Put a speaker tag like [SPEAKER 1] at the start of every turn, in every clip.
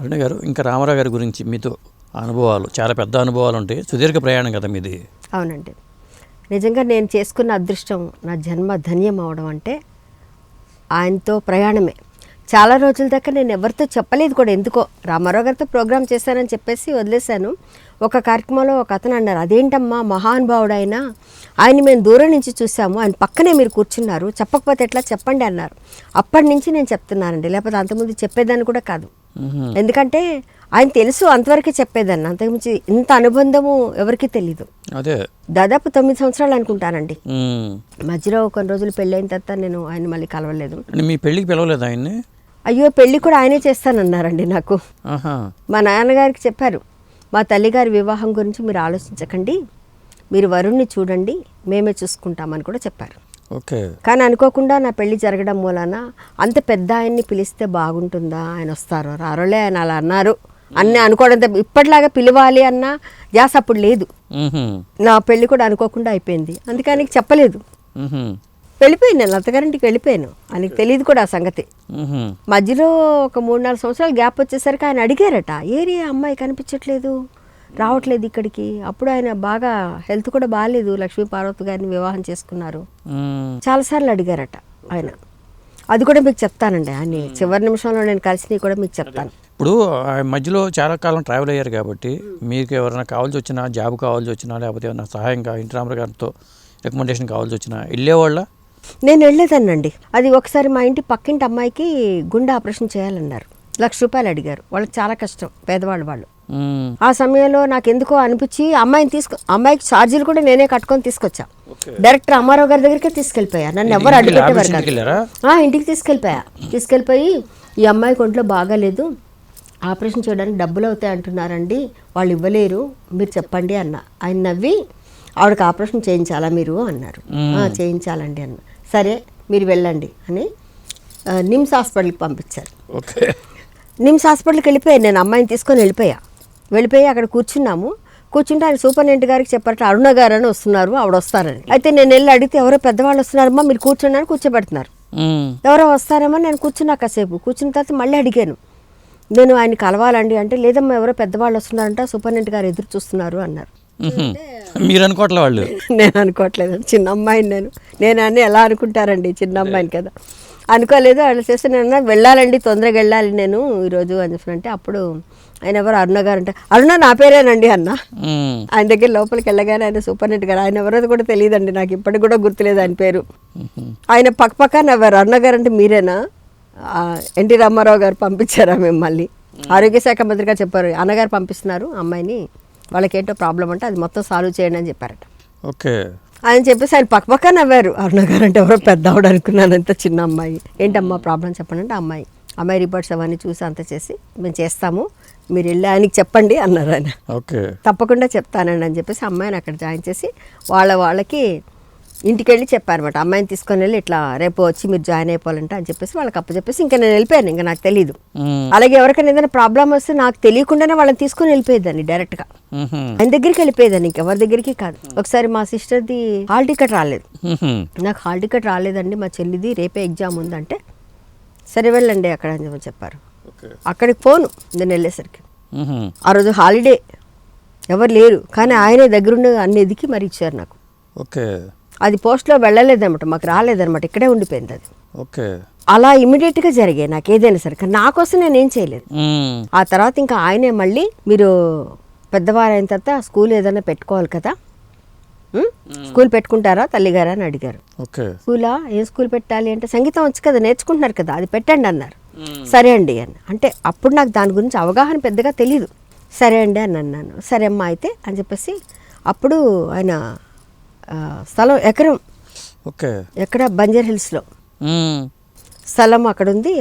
[SPEAKER 1] అరుణ గారు ఇంకా రామారావు గారి గురించి మీతో అనుభవాలు చాలా పెద్ద అనుభవాలు ఉంటాయి. సుదీర్ఘ ప్రయాణం కదా మీది.
[SPEAKER 2] అవునండి. నిజంగా నేను చేసుకున్న అదృష్టం నా జన్మ ధన్యం అవడం అంటే ఆయనతో ప్రయాణమే. చాలా రోజుల దాకా నేను ఎవరితో చెప్పలేదు కూడా ఎందుకో రామారావు గారితో ప్రోగ్రామ్ చేశానని చెప్పేసి వదిలేశాను. ఒక కార్యక్రమంలో ఒక అతను అన్నారు అదేంటమ్మా మహానుభావుడు ఆయన ఆయన మేము దూరం నుంచి చూసాము ఆయన పక్కనే మీరు కూర్చున్నారు చెప్పకపోతే ఎట్లా చెప్పండి అన్నారు. అప్పటి నుంచి నేను చెప్తున్నానండి లేకపోతే అంతకుముందు చెప్పేదాన్ని కూడా కాదు. ఎందుకంటే ఆయన తెలుసు అంతవరకే చెప్పేదాన్ని. అంతకుమించి ఇంత అనుబంధము ఎవరికీ తెలీదు.
[SPEAKER 1] అదే.
[SPEAKER 2] దాదాపు తొమ్మిది సంవత్సరాలు అనుకుంటానండి. మధ్యలో కొన్ని రోజులు పెళ్ళైన తర్వాత నేను ఆయన మళ్ళీ కలవలేదు.
[SPEAKER 1] మీ పెళ్ళికి పిలవలేదు ఆయన్ని?
[SPEAKER 2] అయ్యో పెళ్ళి కూడా ఆయనే చేస్తానన్నారండి నాకు. మా నాన్నగారికి చెప్పారు మా తల్లిగారి వివాహం గురించి మీరు ఆలోచించకండి. మీరు వరుణ్ణి చూడండి. మేమే చూసుకుంటామని కూడా చెప్పారు.
[SPEAKER 1] ఓకే.
[SPEAKER 2] కానీ అనుకోకుండా నా పెళ్ళి జరగడం మూలాన అంత పెద్ద ఆయన్ని పిలిస్తే బాగుంటుందా? ఆయన వస్తారో రారోలే ఆయన అలా అన్నారు. అన్నీ అనుకోవడం ఇప్పటిలాగా పిలవాలి అన్న జాస్ అప్పుడు లేదు. నా పెళ్ళి కూడా అనుకోకుండా అయిపోయింది. అందుకే ఆయనకి చెప్పలేదు. వెళ్ళిపోయాను నేను అత్తగారింటికి వెళ్ళిపోయాను. ఆయనకి తెలియదు కూడా ఆ సంగతి. మధ్యలో ఒక మూడు నాలుగు సంవత్సరాలు గ్యాప్ వచ్చేసరికి ఆయన అడిగారట ఏరి అమ్మాయి కనిపించట్లేదు? రావట్లేదు ఇక్కడికి. అప్పుడు ఆయన బాగా హెల్త్ కూడా బాగాలేదు లక్ష్మీ పార్వతి గారిని వివాహం చేసుకున్నారు. చాలాసార్లు అడిగారట ఆయన. అది కూడా మీకు చెప్తానండి. ఆయన చివరి నిమిషంలో నేను కలిసినవి కూడా మీకు చెప్తాను.
[SPEAKER 1] ఇప్పుడు మధ్యలో చాలా కాలం ట్రావెల్ అయ్యారు కాబట్టి మీకు ఎవరైనా కావాల్సి వచ్చినా జాబ్ కావాల్సి వచ్చినా లేకపోతే ఏమైనా సహాయంగా ఇంటి రామారావు గారితో రికమెండేషన్ కావాల్సి వచ్చినా వెళ్ళేవాళ్ళ?
[SPEAKER 2] నేను వెళ్ళేదానండి అది ఒకసారి మా ఇంటి పక్కింటి అమ్మాయికి గుండె ఆపరేషన్ చేయాలన్నారు. లక్ష రూపాయలు అడిగారు. వాళ్ళకి చాలా కష్టం పేదవాళ్ళు వాళ్ళు. ఆ సమయంలో నాకు ఎందుకో అనిపించి అమ్మాయిని తీసుకు అమ్మాయికి ఛార్జీలు కూడా నేనే కట్టుకొని తీసుకొచ్చా.
[SPEAKER 1] ఓకే.
[SPEAKER 2] డైరెక్టర్ అమ్మారావు గారి దగ్గరికే తీసుకెళ్ళిపోయా. నన్ను ఎవరు అడ్డుపెట్టేవారు
[SPEAKER 1] ఇంటికి
[SPEAKER 2] తీసుకెళ్ళిపోయా. తీసుకెళ్ళిపోయి ఈ అమ్మాయికి ఒంట్లో బాగాలేదు. ఆపరేషన్ చేయడానికి డబ్బులు అవుతాయి అంటున్నారండి. వాళ్ళు ఇవ్వలేరు. మీరు చెప్పండి అన్న. ఆయన నవ్వి ఆవిడకి ఆపరేషన్ చేయించాలా మీరు? అన్నారు. "ఆ, చేయించాలండి అన్న. సరే మీరు వెళ్ళండి అని నిమ్స్ హాస్పిటల్కి పంపించారు. నిమ్స్ హాస్పిటల్కి వెళ్ళిపోయాను నేను. అమ్మాయిని తీసుకొని వెళ్ళిపోయా. వెళ్ళిపోయి అక్కడ కూర్చున్నాము. కూర్చుంటే ఆయన సూపరింటెండెంట్ గారికి చెప్పారట అరుణ గారు అని వస్తున్నారు ఆవిడ వస్తారని. అయితే నేను వెళ్ళి అడిగితే ఎవరో పెద్దవాళ్ళు వస్తున్నారమ్మా మీరు కూర్చోండి అని కూర్చోబెడుతున్నారు. ఎవరో వస్తారేమో నేను కూర్చున్నా కాసేపు. కూర్చున్న తర్వాత మళ్ళీ అడిగాను. నేను ఆయన కలవాలండి అంటే లేదమ్మా ఎవరో పెద్దవాళ్ళు వస్తున్నారంట సూపరింటెండెంట్ గారు ఎదురు చూస్తున్నారు అన్నారు.
[SPEAKER 1] మీరు అనుకోవట్లే వాళ్ళు.
[SPEAKER 2] నేను అనుకోవట్లేదు చిన్న అమ్మాయిని నేను. నేను అని ఎలా అనుకుంటారండి చిన్న అమ్మాయిని కదా. అనుకోలేదు వాళ్ళు చేస్తే నేను వెళ్ళాలండి తొందరగా వెళ్ళాలి నేను ఈరోజు అని చెప్పినంటే అప్పుడు ఆయన ఎవరు అరుణ గారు అంటే అరుణ నా పేరేనండి అన్న. ఆయన దగ్గర లోపలికి వెళ్ళగానే ఆయన సూపరింటెండెంట్ గారు ఆయన ఎవరో కూడా తెలియదండి నాకు ఇప్పటికి కూడా గుర్తులేదు ఆయన పేరు. ఆయన పక్క పక్క నవ్వారు. అరుణ గారు అంటే మీరేనా? ఎన్టీ రామారావు గారు పంపించారా మిమ్మల్ని? ఆరోగ్య శాఖ మంత్రిగా చెప్పారు. అన్నగారు పంపిస్తున్నారు అమ్మాయిని. వాళ్ళకేంటో ప్రాబ్లం అంటే అది మొత్తం సాల్వ్ చేయండి అని చెప్పారట.
[SPEAKER 1] ఓకే.
[SPEAKER 2] ఆయన చెప్పేసి ఆయన పక్క పక్క నవ్వారు. అరుణ గారు అంటే ఎవరో పెద్ద ఆవిడ అనుకున్నాను అంత చిన్న అమ్మాయి. ఏంటమ్మా ప్రాబ్లం చెప్పండి అంటే అమ్మాయి. అమ్మాయి రిపోర్ట్స్ అవన్నీ చూసి అంత చేసి మేము చేస్తాము. మీరు వెళ్ళి ఆయనకి చెప్పండి అన్నారు ఆయన.
[SPEAKER 1] ఓకే.
[SPEAKER 2] తప్పకుండా చెప్తానండి అని చెప్పేసి అమ్మాయిని అక్కడ జాయిన్ చేసి వాళ్ళ వాళ్ళకి ఇంటికి వెళ్ళి చెప్పారన్నమాట. అమ్మాయిని తీసుకొని వెళ్ళి ఇట్లా రేపు వచ్చి మీరు జాయిన్ అయిపోవాలంటే అని చెప్పేసి వాళ్ళకి అప్పు చెప్పేసి ఇంకా నేను వెళ్ళిపోయాను. ఇంకా నాకు తెలియదు. అలాగే ఎవరికైనా ఏదైనా ప్రాబ్లం వస్తే నాకు తెలియకుండానే వాళ్ళని తీసుకొని వెళ్ళిపోయేదాన్ని డైరెక్ట్గా. ఆయన దగ్గరికి వెళ్ళిపోయేదాన్ని ఇంకెవరి దగ్గరికి కాదు. ఒకసారి మా సిస్టర్ది హాల్ టికెట్ రాలేదు. నాకు హాల్ టికెట్ రాలేదండి. మా చెల్లిది రేపే ఎగ్జామ్ ఉందంటే సరే వెళ్ళండి అక్కడ అని చెప్పి చెప్పారు. అక్కడికి పోను నేను వెళ్ళేసరికి. ఆ రోజు హాలిడే. ఎవరు లేరు. కానీ ఆయనే దగ్గరుండి అన్ని ఎదికి మరి ఇచ్చారు నాకు.
[SPEAKER 1] ఓకే.
[SPEAKER 2] అది పోస్ట్లో వెళ్ళలేదన్నమాట. మాకు రాలేదన్నమాట. ఇక్కడే ఉండిపోయింది అది.
[SPEAKER 1] ఓకే.
[SPEAKER 2] అలా ఇమీడియట్గా జరిగాయి నాకు ఏదైనా సరే. కానీ నా కోసం నేనేం చేయలేదు.
[SPEAKER 1] మ్మ్.
[SPEAKER 2] ఆ తర్వాత ఇంకా ఆయనే మళ్ళీ మీరు పెద్దవారు అయిన తర్వాత స్కూల్ ఏదైనా పెట్టుకోవాలి కదా? స్కూల్ పెట్టుకుంటారా తల్లిగారా అని అడిగారు.
[SPEAKER 1] ఓకే.
[SPEAKER 2] స్కూలా? ఏ స్కూల్ పెట్టాలి అంటే సంగీతం వచ్చు కదా నేర్చుకుంటున్నారు కదా అది పెట్టండి అన్నారు. సరే అండి అని. అంటే అప్పుడు నాకు దాని గురించి అవగాహన పెద్దగా తెలియదు సరే అండి అని అన్నాను. సరే అమ్మా అయితే అని చెప్పేసి అప్పుడు ఆయన స్థలం ఎకరం.
[SPEAKER 1] ఓకే.
[SPEAKER 2] ఎక్కడ? బంజర్ హిల్స్లో. స్థలం అక్కడ ఉంది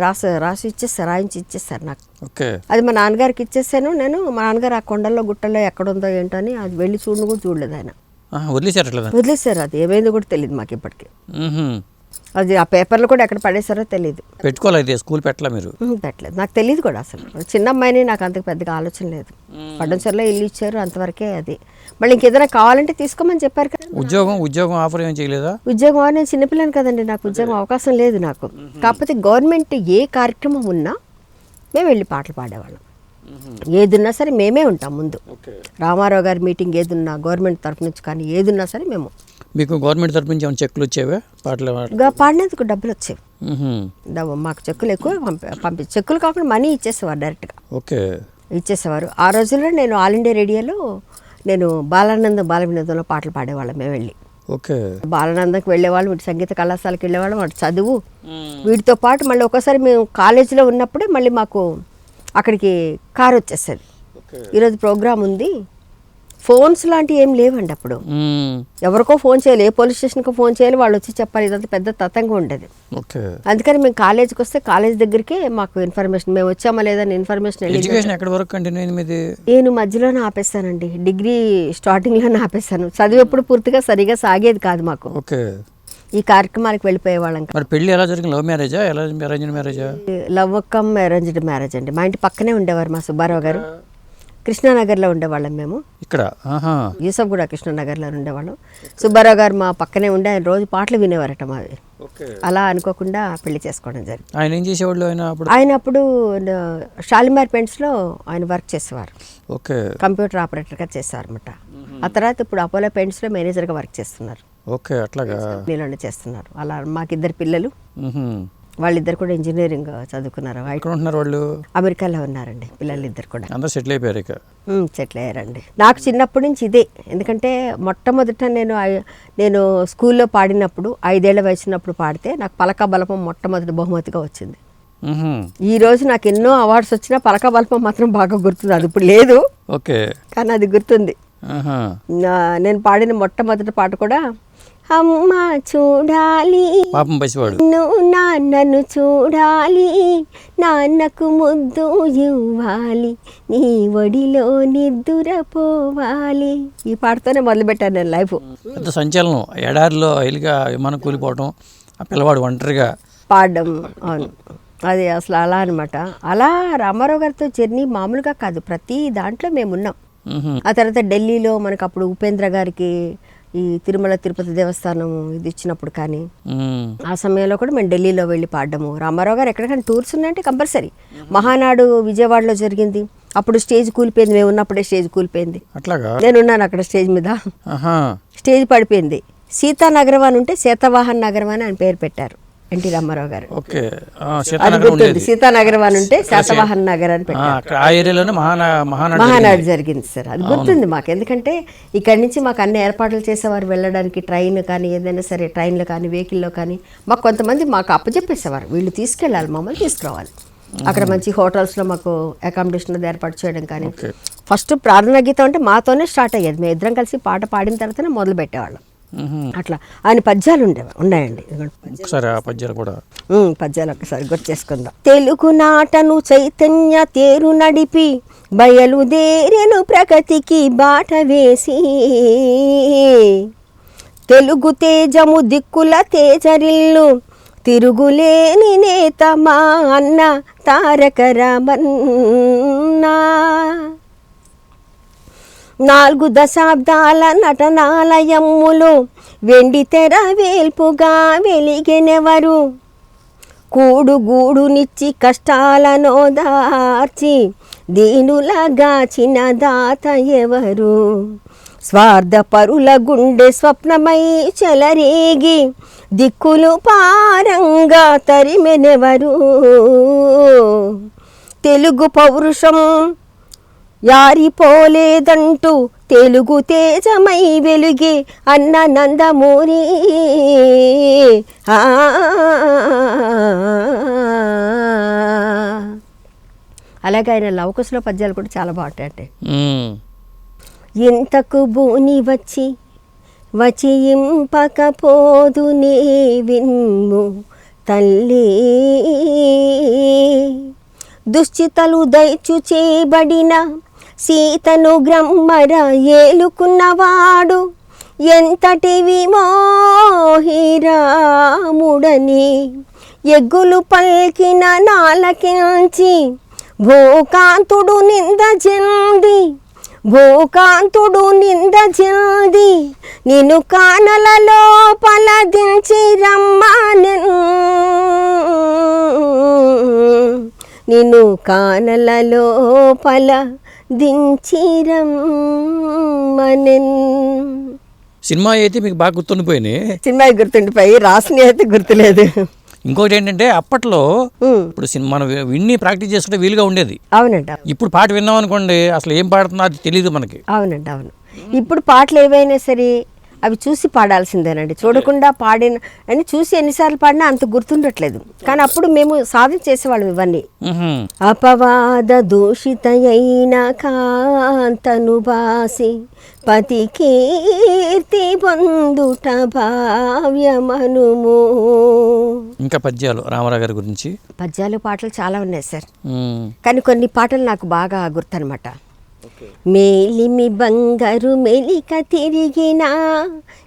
[SPEAKER 2] రాసి రాసి ఇచ్చేస్తారు రాయించి ఇచ్చేస్తారు నాకు.
[SPEAKER 1] ఓకే.
[SPEAKER 2] అది మా నాన్నగారికి ఇచ్చేసాను. నేను మా నాన్నగారు ఆ కొండల్లో గుట్టల్లో ఎక్కడుందో ఏంటో అని అది వెళ్ళి చూడను కూడా చూడలేదు ఆయన.
[SPEAKER 1] ఆహా, వదిలేసారట్లేదా
[SPEAKER 2] వదిలేశారు. అది ఏమైందో కూడా తెలియదు మాకు ఇప్పటికి. అది ఆ పేపర్లు కూడా ఎక్కడ పడేశారో తెలియదు
[SPEAKER 1] పెట్టుకోవాలి అయితే స్కూల్ పెట్టలా మీరు?
[SPEAKER 2] పెట్టలేదు. నాకు తెలియదు కూడా అసలు. చిన్న అమ్మాయిని నాకు అంత పెద్దగా ఆలోచన లేదు. పడ్డంచర్లో ఇల్లు ఇచ్చారు అంతవరకే అది. మళ్ళీ ఇంకేదైనా కావాలంటే తీసుకోమని చెప్పారు కదా.
[SPEAKER 1] ఉద్యోగం ఉద్యోగం ఆఫర్ ఏం చేయలేదా?
[SPEAKER 2] ఉద్యోగం నేను చిన్నపిల్లని కదండి. నాకు ఉద్యోగం అవకాశం లేదు నాకు. కాకపోతే గవర్నమెంట్ ఏ కార్యక్రమం ఉన్నా మేము వెళ్ళి పాటలు పాడేవాళ్ళం. ఏదున్నా సరే మేమే ఉంటాం ముందు. రామారావు గారి మీటింగ్ ఏదున్నా గవర్నమెంట్ తరఫు నుంచి కానీ ఏదున్నా సరే మేము.
[SPEAKER 1] మీకు గవర్నమెంట్ తరపు నుంచి ఏమైనా చెక్కులు వచ్చేవా? పాటలు
[SPEAKER 2] పాడినందుకు డబ్బులు వచ్చేవి. మాకు చెక్కులు ఎక్కువ పంపి చెక్కులు కాకుండా మనీ ఇచ్చేసేవారు డైరెక్ట్గా.
[SPEAKER 1] ఓకే.
[SPEAKER 2] ఇచ్చేసేవారు. ఆ రోజుల్లో నేను ఆల్ ఇండియా రేడియోలో నేను బాలానందం బాల వినోదంలో పాటలు పాడేవాళ్ళం మేము వెళ్ళి.
[SPEAKER 1] ఓకే.
[SPEAKER 2] బాలానందంకి వెళ్ళేవాళ్ళం ఇటు సంగీత కళాశాలకు వెళ్ళేవాళ్ళం అటు చదువు. వీటితో పాటు మళ్ళీ ఒకసారి మేము కాలేజీలో ఉన్నప్పుడే మళ్ళీ మాకు అక్కడికి కారు వచ్చేసేది
[SPEAKER 1] ఓకే.
[SPEAKER 2] ఈరోజు ప్రోగ్రామ్ ఉంది. ఫోన్స్ లాంటివి ఏం లేవండి అప్పుడు. ఎవరికో ఫోన్ చేయాలి ఏ పోలీస్ స్టేషన్కో ఫోన్ చేయాలి వాళ్ళు వచ్చి చెప్పాలి ఇదంతా పెద్ద తతంగా ఉండేది. అందుకని మేము కాలేజీకి వస్తే కాలేజ్ దగ్గరికే మాకు ఇన్ఫర్మేషన్ మేము వచ్చామా లేదని ఇన్ఫర్మేషన్ నేను మధ్యలోనే ఆపేస్తానండి. డిగ్రీ స్టార్టింగ్లోనే ఆపేస్తాను. చదువు ఎప్పుడు పూర్తిగా సరిగా సాగేది కాదు మాకు. ఈ కార్యక్రమానికి వెళ్ళిపోయే వాళ్ళం
[SPEAKER 1] మరి పెళ్ళి ఎలా జరిగింది? లవ్ మ్యారేజా ఎలా అరేంజ్ మ్యారేజా
[SPEAKER 2] లవ్ కమ్ అరేంజ్డ్ మ్యారేజ్ అండి. మా ఇంటి పక్కనే ఉండేవారు మా సుబ్బారావు గారు. కృష్ణానగర్లో ఉండేవాళ్ళం మేము.
[SPEAKER 1] ఇక్కడ? ఆహా.
[SPEAKER 2] యూసఫ్ కూడా కృష్ణానగర్లో ఉండేవాళ్ళం. సుబ్బారావు గారు మా పక్కనే ఉండే ఆయన రోజు పాటలు వినేవారట మావి.
[SPEAKER 1] ఓకే.
[SPEAKER 2] అలా అనుకోకుండా పెళ్ళి చేసుకోవడం జరిగింది.
[SPEAKER 1] ఆయన ఏం చేసేవాళ్ళు ఆయన అప్పుడు?
[SPEAKER 2] ఆయన అప్పుడు షాలిమార్ పెయింట్స్లో ఆయన వర్క్ చేసేవారు.
[SPEAKER 1] ఓకే.
[SPEAKER 2] కంప్యూటర్ ఆపరేటర్గా చేశారు అనమాట ఆ తర్వాత ఇప్పుడు అపోలో పెయింట్స్లో మేనేజర్గా వర్క్ చేస్తున్నారు.
[SPEAKER 1] ఓకే అట్లాగా.
[SPEAKER 2] మీలోనే చేస్తున్నారు. అలా మాకిద్దరు పిల్లలు.
[SPEAKER 1] మ్హూ.
[SPEAKER 2] వాళ్ళిద్దరు కూడా ఇంజనీరింగ్ చదువుకున్నారు.
[SPEAKER 1] ఉంటున్నారు వాళ్ళు?
[SPEAKER 2] అమెరికాలో ఉన్నారండి పిల్లలు ఇద్దరు కూడా.
[SPEAKER 1] అందరూ సెటిల్ అయిపోయారు ఇక.
[SPEAKER 2] సెటిల్ అయ్యారండి. నాకు చిన్నప్పటి నుంచి ఇదే. ఎందుకంటే మొట్టమొదట నేను నేను స్కూల్లో పాడినప్పుడు ఐదేళ్ళ వయసున్నప్పుడు పాడితే నాకు పలక బలపం మొట్టమొదటి బహుమతిగా వచ్చింది. ఈ రోజు నాకు ఎన్నో అవార్డ్స్ వచ్చినా పలక బలపం మాత్రం బాగా గుర్తుంది. అది ఇప్పుడు లేదు.
[SPEAKER 1] ఓకే.
[SPEAKER 2] కానీ అది గుర్తుంది. నేను పాడిన మొట్టమొదటి పాట కూడా అమ్మ చూడాలి
[SPEAKER 1] పాపం పసివాడు.
[SPEAKER 2] నువ్వు నాన్నను చూడాలి నాన్నకు ముద్దు ఇవ్వాలి నీ ఒడిలో నిద్దురపోవాలి ఈ పాటతోనే మొదలుపెట్టాను నేను లైఫ్.
[SPEAKER 1] పెద్ద సంచలనం. ఎడారిలో ఎలిగా విమానం కూలిపోవటం ఆ పిల్లవాడు ఒంటరిగా.
[SPEAKER 2] పాడడం అవును. అది అసలు అలా అనమాట అలా రామారావు గారితో జర్నీ మామూలుగా కాదు. ప్రతి దాంట్లో మేము ఉన్నాం
[SPEAKER 1] మ్హూ.
[SPEAKER 2] ఆ తర్వాత ఢిల్లీలో మనకు అప్పుడు ఉపేంద్ర గారికి ఈ తిరుమల తిరుపతి దేవస్థానం ఇది ఇచ్చినప్పుడు కానీ. ఆ సమయంలో కూడా మేము ఢిల్లీలో వెళ్ళి పాడము రామారావు గారు ఎక్కడికైనా టూర్స్ ఉన్నాయంటే కంపల్సరీ. మహానాడు విజయవాడలో జరిగింది. అప్పుడు స్టేజ్ కూలిపోయింది. మేము ఉన్నప్పుడే స్టేజ్ కూలిపోయింది.
[SPEAKER 1] అట్లాగా?
[SPEAKER 2] నేనున్నాను అక్కడ స్టేజ్ మీద. స్టేజ్ పడిపోయింది. సీతానగరం అని ఉంటే సీతవాహన్ నగరం అని ఆయన పేరు పెట్టారు. ఎన్టీ రామారావు గారు.
[SPEAKER 1] ఓకే. సీతానగరం
[SPEAKER 2] గుర్తుంది.
[SPEAKER 1] ఉండేది.
[SPEAKER 2] సీతానగరం అని ఉంటే శాతవాహన్ నగర్ అని పెట్టారు
[SPEAKER 1] మహానాడు
[SPEAKER 2] జరిగింది. సార్. అది గుర్తుంది మాకు. ఎందుకంటే ఇక్కడి నుంచి మాకు అన్ని ఏర్పాట్లు చేసేవారు వెళ్ళడానికి ట్రైన్ కానీ ఏదైనా సరే ట్రైన్లో కానీ వెహికల్లో కానీ. మాకు కొంతమంది మాకు అప్పచెప్పేసేవారు వీళ్ళు తీసుకెళ్ళాలి మమ్మల్ని తీసుకురావాలి. అక్కడ మంచి హోటల్స్లో మాకు అకామిడేషన్ ఏర్పాటు చేయడం కానీ. ఫస్ట్ ప్రార్థనా గీతం అంటే మాతోనే స్టార్ట్ అయ్యేది. మేము ఇద్దరం కలిసి పాట పాడిన తర్వాతనే మొదలు పెట్టేవాళ్ళం. అట్లా. ఆయన పద్యాలు ఉండేవి ఉన్నాయండి. పద్యాలు.
[SPEAKER 1] ఒకసారి ఆ పద్యాలు కూడా.
[SPEAKER 2] పద్యాలు ఒకసారి గుర్తు చేసుకుందాం తెలుగు నాటను చైతన్య తేరు నడిపి బయలుదేరెను ప్రగతికి బాట వేసి. తెలుగు తేజము దిక్కుల తేజరిల్లు తిరుగులేని నేత మా అన్న తారక రామన్నా. నాలుగు దశాబ్దాల నటనాలయమ్ములు. వెండి తెర వేల్పుగా వెలిగినెవరు? కూడుగూడునిచ్చి కష్టాలను దార్చి దీనులగాచిన దాత ఎవరు? స్వార్థపరుల గుండె స్వప్నమై చెలరేగి దిక్కులు పారంగా తరిమెనెవరు? తెలుగు పౌరుషం యారిపోలేదంటూ తెలుగు తేజమై వెలుగే అన్న నందమూరి. అలాగే ఆయన లవకుశలో పద్యాలు కూడా చాలా బాగుంటాయండి
[SPEAKER 1] మ్మ్.
[SPEAKER 2] ఇంతకు బూని వచ్చి వచియింపకపోదు నీ విన్ము తల్లి దుశ్చితలు దయచు చేయబడిన సీతను గ్రమ్మర ఏలుకున్నవాడు ఎంతటి విమోహిరాముడని ఎగ్గులు పల్కిన నాలకించి భూకాంతుడు నింద చెంది భూకాంతుడు నింద చెంది నిన్ను కానలలో పలదించి రమ్మానెన్ నిన్ను కానలలో పల దించిరమ్మనెన్
[SPEAKER 1] సినిమా అయితే మీకు బాగా గుర్తుండిపోయినాయి.
[SPEAKER 2] సినిమా గుర్తుండిపోయి రాసిన అయితే గుర్తులేదు.
[SPEAKER 1] ఇంకోటి ఏంటంటే అప్పట్లో ఇప్పుడు సినిమా మనం విన్ని ప్రాక్టీస్ చేసుకుంటే వీలుగా ఉండేది.
[SPEAKER 2] అవునండి అవును.
[SPEAKER 1] ఇప్పుడు పాట విన్నాం అనుకోండి అసలు ఏం పాడుతుందో అది తెలియదు మనకి.
[SPEAKER 2] అవునండి అవును. ఇప్పుడు పాటలు ఏవైనా సరే అవి చూసి పాడాల్సిందేనండి. చూడకుండా పాడిన అని చూసి ఎన్నిసార్లు పాడినా అంత గుర్తుండట్లేదు. కానీ అప్పుడు మేము సాధన చేసేవాళ్ళం ఇవన్నీ. అపవాద దూషితయైన కాంతను బాసి పతి కీర్తి పొందుట భావ్యమనుము.
[SPEAKER 1] ఇంకా పద్యాలు రామారావు గారి గురించి?
[SPEAKER 2] పద్యాలు పాటలు చాలా ఉన్నాయి సార్. కానీ కొన్ని పాటలు నాకు బాగా గుర్తనమాట. మేలిమి బంగారు మెలిక తిరిగినా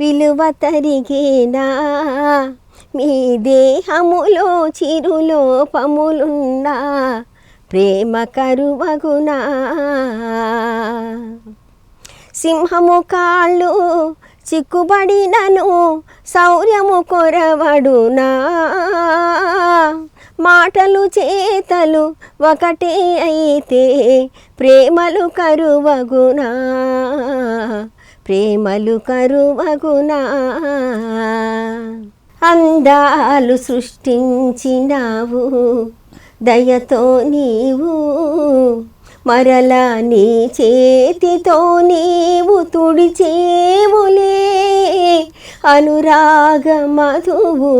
[SPEAKER 2] విలువ తరిగినా మీ దేహములో చిరులోపములున్నా ప్రేమ కరువగునా. సింహము కాళ్ళు చిక్కుబడినను శౌర్యము కొరవడునా. మాటలు చేతలు ఒకటే అయితే ప్రేమలు కరువగునా. ప్రేమలు కరువగునా. అందాలు సృష్టించినావు దయతో నీవు మరలా నీ చేతితో నీవు తుడిచేవులే. అనురాగ మధువు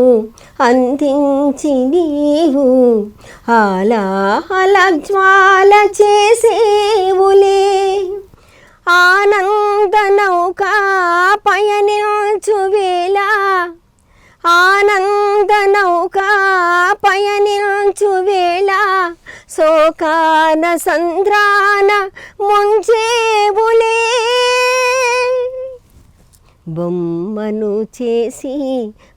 [SPEAKER 2] అందించి నీవు ఆలాహల జ్వాల చేసేవులే. ఆనంద నౌక పయనించు వేళ ఆనంద నౌక పయనించు వేళ శోకాన సంద్రాన ముంచేవులే బొమ్మను చేసి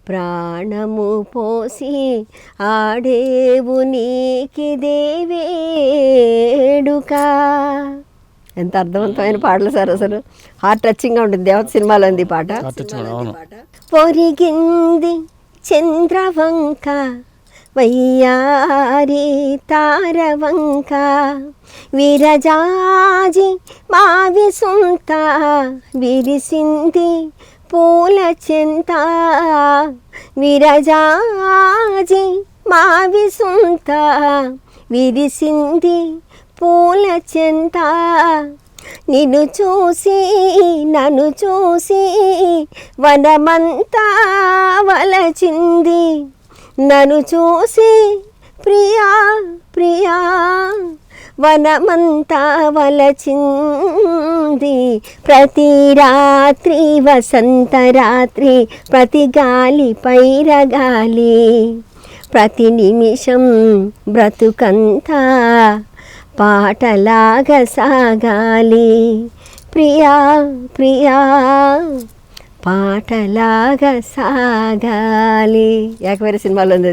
[SPEAKER 2] ప్రాణము పోసి ఆడేవు నీకిదే వేడుక ఎంత అర్థవంతమైన పాటలు సార్ అసలు. హార్ట్ టచింగ్గా ఉంటుంది. దేవత సినిమాలో ఉంది పాట. పొరిగింది చంద్రవంక. వయ్యారి తారవంక విరజాజి మావి సుంత విరిసింది పూల చెంత విరజాజి మావి సుంత విరిసింది పూల చెంత నిన్ను చూసి నన్ను చూసి వనమంతా వలచింది నన్ను చూసి ప్రియా ప్రియా వనమంతా వలచింది. ప్రతి రాత్రి వసంత రాత్రి ప్రతి గాలి పైరగాలి. ప్రతి నిమిషం బ్రతుకంతా పాటలాగా సాగాలి. ప్రియా ప్రియా పాటలాగా సాగాలి. యాకవేరే సినిమాలో ఉంది అది.